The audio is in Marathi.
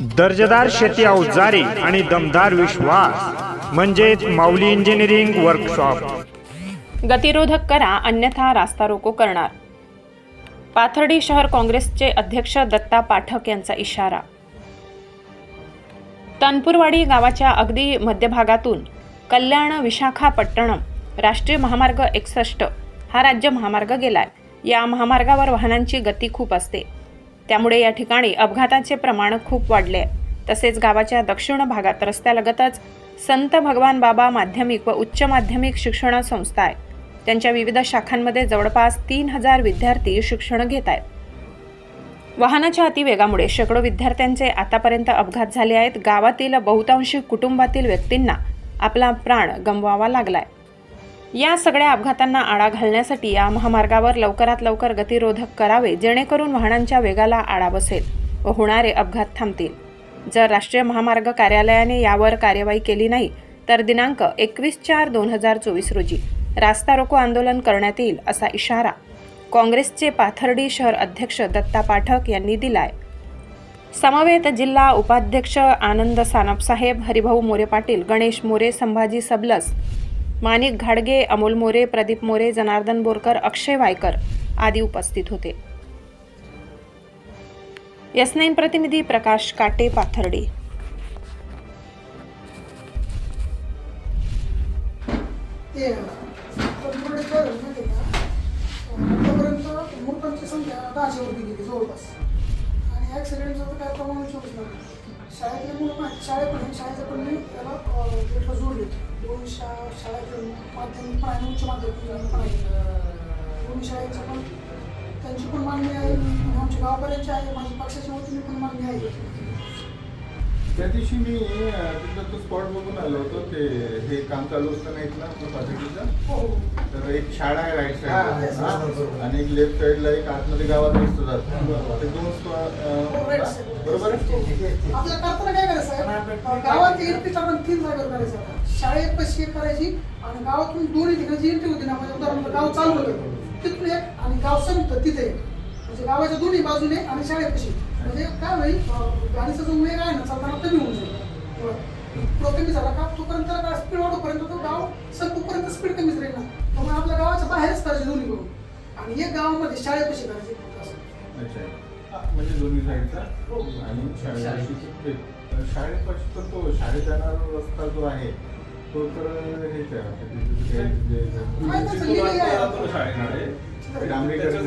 दर्जेदार शेती अवजारे आणि दमदार विश्वास म्हणजेच माऊली इंजिनिअरिंग वर्कशॉप गतिरोधक करा अन्यथा रास्ता रोको करणार. पाथर्डी शहर काँग्रेसचे अध्यक्ष दत्ता पाठक यांचा इशारा. तनपूरवाडी गावाच्या अगदी मध्यभागातून कल्याण विशाखापट्टणम राष्ट्रीय महामार्ग एकसष्ट हा राज्य महामार्ग गेलाय. या महामार्गावर वाहनांची गती खूप असते. त्यामुळे या ठिकाणी अपघाताचे प्रमाण खूप वाढले. आहे तसेच गावाच्या दक्षिण भागात रस्त्यालगतच संत भगवान बाबा माध्यमिक व उच्च माध्यमिक शिक्षण संस्था आहे. त्यांच्या विविध शाखांमध्ये जवळपास तीन हजार विद्यार्थी शिक्षण घेत आहेत. वाहनाच्या अतिवेगामुळे शेकडो विद्यार्थ्यांचे आतापर्यंत अपघात झाले आहेत. गावातील बहुतांशी कुटुंबातील व्यक्तींना आपला प्राण गमवावा लागलाय. या सगळ्या अपघातांना आळा घालण्यासाठी या महामार्गावर लवकरात लवकर गतिरोधक करावे जेणेकरून वाहनांच्या वेगाला आळा बसेल व होणारे अपघात थांबतील. जर राष्ट्रीय महामार्ग कार्यालयाने यावर कार्यवाही केली नाही तर दिनांक एकवीस चार दोन हजार चोवीस रोजी रास्ता रोको आंदोलन करण्यात येईल असा इशारा काँग्रेसचे पाथर्डी शहर अध्यक्ष दत्ता पाठक यांनी दिलाय. समवेत जिल्हा उपाध्यक्ष आनंद सानपसाहेब हरिभाऊ मोरे पाटील गणेश मोरे संभाजी सबलस माणिक घाडगे अमोल मोरे प्रदीप मोरे जनार्दन बोरकर अक्षय वायकर आदी उपस्थित होते. यस नाईन प्रतिनिधी प्रकाश काटे पाथर्डी. आतापर्यंत मृतांची संख्या दहाशे वरती गेली जवळपास. आणि ॲक्सिडेंटचं काय प्रमाण होतच नाही शाळेतले मुलं माहिती पण शाळेचं पण मी त्याला भेटलं जोडले दोन शा शाळेत माध्यमिक पण आहे आणि उच्च माध्यमिक पण आहे. दोन शाळेचं पण त्यांची पण मागणी आहे म्हणजे आमच्या गावापर्यंतची आहे माझ्या पक्षाच्या वतीने पण मागणी आहे. त्या दिवशी मी तिथला तो स्पॉट बघून आलो होतो ते हे काम चालू असताना इथलं आपलं हो. तर एक शाळा आहे राईट साईडला आणि एक लेफ्ट साईडला एक आतमध्ये गावात रस्ता जातो ते दोन. बरोबर आहे आपल्या करताना काय करायचं गावात एंट्री आपण तीन जागेवर करायचं. आता शाळेत पैसे एक करायची आणि गावातून दोन्ही ठिकाणी जी एंट्री होती ना म्हणजे उदाहरणार्थ गाव चालू होतं. तिथून एक आणि गाव संपतं तिथे. म्हणजे गावाच्या दोन्ही बाजूने आणि शाळेत कशी म्हणजे काय होईल गाडीचा जो वेग आहे ना चालताना कमी होऊन जाईल. पुढं कमी झाला का तोपर्यंत स्पीड वाढोपर्यंत तो गाव संपूपर्यंत स्पीड कमीच राहील ना. त्यामुळे आपल्या गावाच्या बाहेरच करायचे दोन्ही करून. आणि एक गावामध्ये शाळेत कशी करायची? म्हणजे दोन्ही साईडचा? आणि शाळेपाशी शाळेपाशी पण तो शाळेत जाणारा रस्ता जो आहे तो तर हेच आहे. ते डांबरीकरण